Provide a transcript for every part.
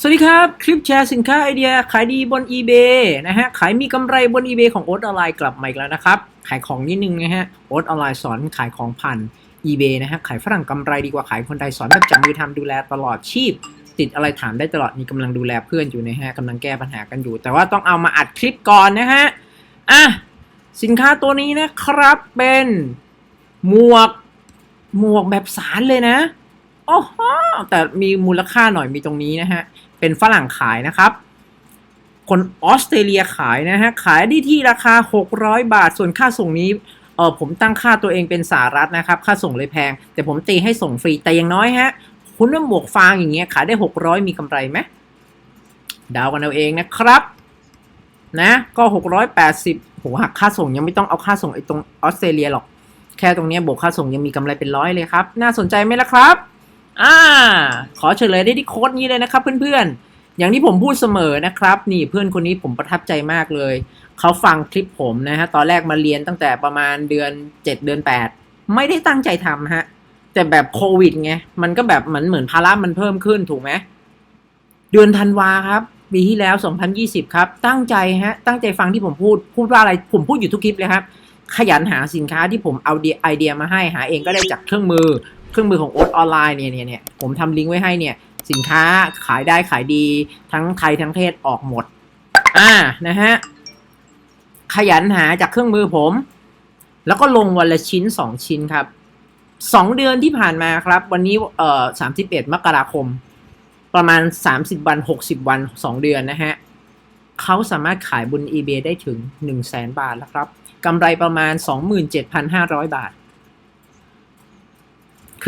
สวัสดีครับ คลิปแชร์สินค้าไอเดียขายดีบน eBay นะฮะ ขายมีกำไรบน eBay ของโอ๊ตออนไลน์กลับมาอีกแล้วนะครับ ขายของนิดนึงนะฮะโอ๊ตออนไลน์สอนขายของผ่าน eBay นะฮะ ขายฝรั่งกำไรดีกว่าขายคนไทยสอนแบบจับมือทำดูแลตลอดชีพ ติดอะไรถามได้ตลอดมีกำลังดูแลเพื่อนอยู่นะฮะกำลังแก้ปัญหากันอยู่ แต่ว่าต้องเอามาอัดคลิปก่อนนะฮะอะสินค้าตัวนี้นะครับเป็นหมวกหมวกแบบสารเลยนะ โอ้โหแต่มีมูลค่าหน่อยมีตรงนี้นะฮะ เป็นฝรั่งขายนะครับ คนออสเตรเลียขายนะฮะ ขายได้ที่ราคา 600 บาท ส่วนค่าส่งนี้เออผมตั้งค่าตัวเองเป็นสหรัฐนะครับ ค่าส่งเลยแพง แต่ผมตีให้ส่งฟรี แต่อย่างน้อยฮะ คุณว่าหมวกฟางอย่างเงี้ยขายได้ 600 มีกำไรไหมดาวกันเอาเองนะครับ นะก็ 680โหหักค่าส่งยังไม่ต้องเอาค่าส่งไอ้ตรงออสเตรเลียหรอก แค่ตรงเนี้ยบวกค่าส่งยังมีกำไรเป็นร้อยเลยครับ น่าสนใจไหมล่ะครับ อ่า ขอเฉลยได้ที่โค้ดนี้เลยนะครับเพื่อนๆ อย่างที่ผมพูดเสมอนะครับ นี่เพื่อนคนนี้ผมประทับใจมากเลย เขาฟังคลิปผมนะฮะ ตอนแรกมาเรียนตั้งแต่ประมาณเดือน 7 เดือน 8 ไม่ได้ตั้งใจทำฮะ แต่แบบโควิดไง มันก็แบบเหมือนเหมือนภาระมันเพิ่มขึ้นถูกไหม เดือนธันวาครับปีที่แล้ว 2020 ครับ ตั้งใจฮะ ตั้งใจฟังที่ผมพูด พูดว่าอะไร ผมพูดอยู่ทุกคลิปเลยครับ ขยันหาสินค้าที่ผมเอาไอเดียมาให้ หาเองก็ได้จากเครื่องมือ เครื่องมือของโอ๊ตออนไลน์เนี่ยเนี่ยเนี่ยผมทำลิงก์ไว้ให้เนี่ย สินค้าขายได้ขายดีทั้งไทยทั้งเทศออกหมด อ่านะฮะ ขยันหาจากเครื่องมือผม แล้วก็ลงวันละชิ้นสองชิ้นครับสองเดือนที่ผ่านมาครับ วันนี้เอ่อสามสิบเอ็ดมกราคม ประมาณสามสิบวันหกสิบวันสองเดือนนะฮะเขาสามารถขายบน eBay ได้ถึงหนึ่งแสนบาทแล้วครับกำไรประมาณสองหมื่นเจ็ดพันห้าร้อยบาท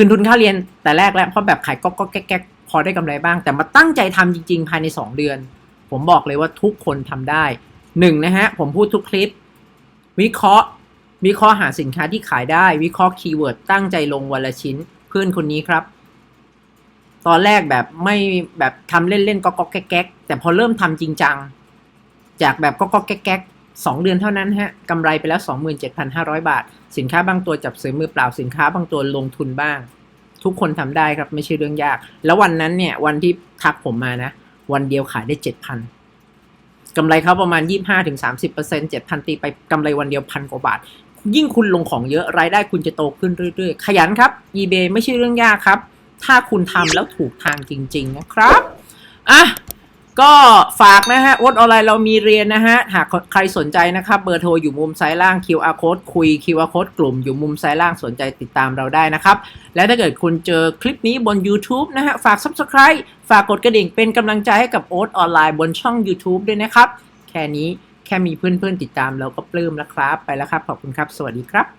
คืนทุนค่าเรียนแต่แรกแล้วเพราะแบบขายก็ก็แก๊กแก๊กพอได้กำไรบ้าง แต่มาตั้งใจทำจริง ๆ ภายใน 2 เดือน ผมบอกเลยว่าทุกคนทำได้หนึ่งนะฮะ ผมพูดทุกคลิป วิเคราะห์ วิเคราะห์หาสินค้าที่ขายได้ วิเคราะห์คีย์เวิร์ดตั้งใจลงวันละชิ้นเพื่อนคนนี้ครับ ตอนแรกแบบไม่แบบทำเล่นๆก็ก็แก๊กแก๊กแต่พอเริ่มทำจริงจัง จากแบบก็ก็แก๊ก แก๊กสองเดือนเท่านั้นฮะกำไรไปแล้ว 27,500 บาท สินค้าบางตัวจับซื้อมือเปล่าสินค้าบางตัวลงทุนบ้าง ทุกคนทำได้ครับไม่ใช่เรื่องยาก แล้ววันนั้นเนี่ยวันที่ทักผมมานะ วันเดียวขายได้ 7,000กำไรเขาประมาณ 25-30% 7,000 ตีไปกำไรวันเดียวพันกว่าบาท ยิ่งคุณลงของเยอะรายได้คุณจะโตขึ้นเรื่อยๆ ขยันครับ eBay ไม่ใช่เรื่องยากครับ ถ้าคุณทำแล้วถูกทางจริง ๆ นะครับอะ ก็ฝากนะฮะวดออนไลน์เรามีเรียนนะฮะ หากใครสนใจนะครับเบอร์โทรอยู่มุมซ้ายล่าง QR code คุย QR code กลุ่มอยู่มุมซ้ายล่างสนใจติดตามเราได้นะครับ และถ้าเกิดคุณเจอคลิปนี้บน YouTube นะฮะ ฝาก Subscribe ฝากกดกระดิ่งเป็นกำลังใจให้กับโอ๊ตออนไลน์บนช่อง YouTube ด้วยนะครับ แค่นี้แค่มีเพื่อนๆติดตามเราก็ปลื้มแล้วครับ ไปแล้วครับ ขอบคุณครับ สวัสดีครับ